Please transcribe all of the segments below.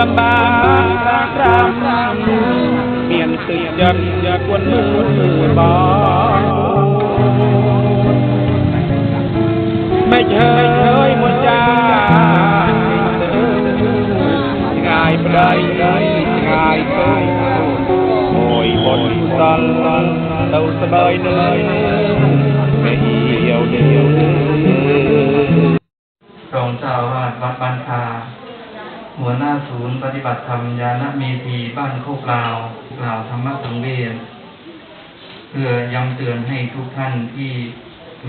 លំបាកត្រាំមានទឹកចិត្តចិត្តគួនមើលបងមេឃហើយមុនចាឆ្ងាយប្តីឆ្ងាយទៅមួយបុនសល់ទៅស្បើយនៅមេយោនេះសូមចៅវត្តវត្តបានថា หัวหน้าศูนย์ปฏิบัติธรรมยานะเมธีบ้านโคกลาวกล่าวธรรมะสังเวียนเพื่อย้ำเตือนให้ทุกท่านที่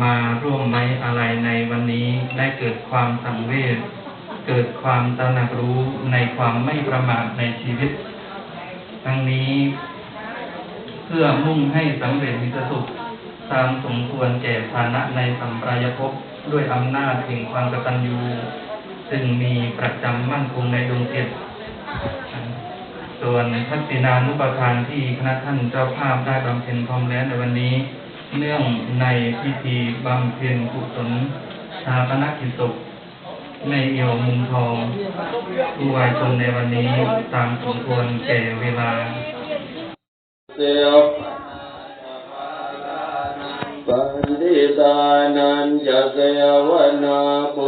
มาร่วมไว้อะไรในวันนี้ได้เกิดความสังเวชเกิดความตระหนักรู้ในความไม่ประมาทในชีวิต ทั้งนี้ เพื่อมุ่งให้สำเร็จมิตรสุข ตามสมควรแก่ฐานะในสัมปรายภพด้วยอำนาจแห่งความกตัญญู ซึ่งมีประจำมั่นคงในดวงจิตส่วนทักษิณานุปทานที่คณะท่านเจ้าภาพได้บำเพ็ญพร้อมแล้วในวันนี้ เนื่องในพิธีบำเพ็ญกุศลชาปนกิจศพในเอี่ยวมุมทองผู้วายชนในวันนี้ตามสมควรแก่เวลาเสียวปันติตานันจะเสวนาปู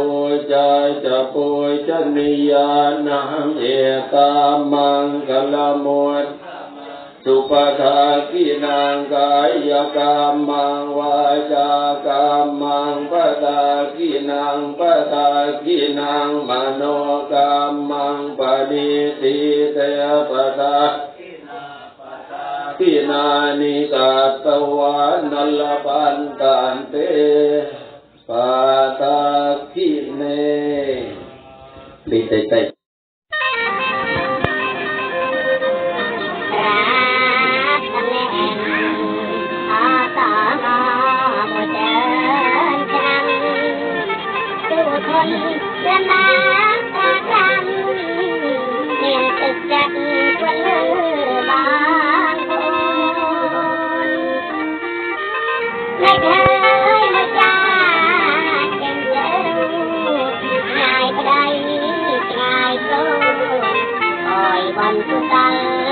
จาจะปูชนียานังเอกามังกลมุตสุปทากินางกายกรรมังวาจากรรมังปทากินางปทากินางมโนกรรมังปณิติเตปทาพินานิกาตวานัลปันตันเต តិចតិច ง่า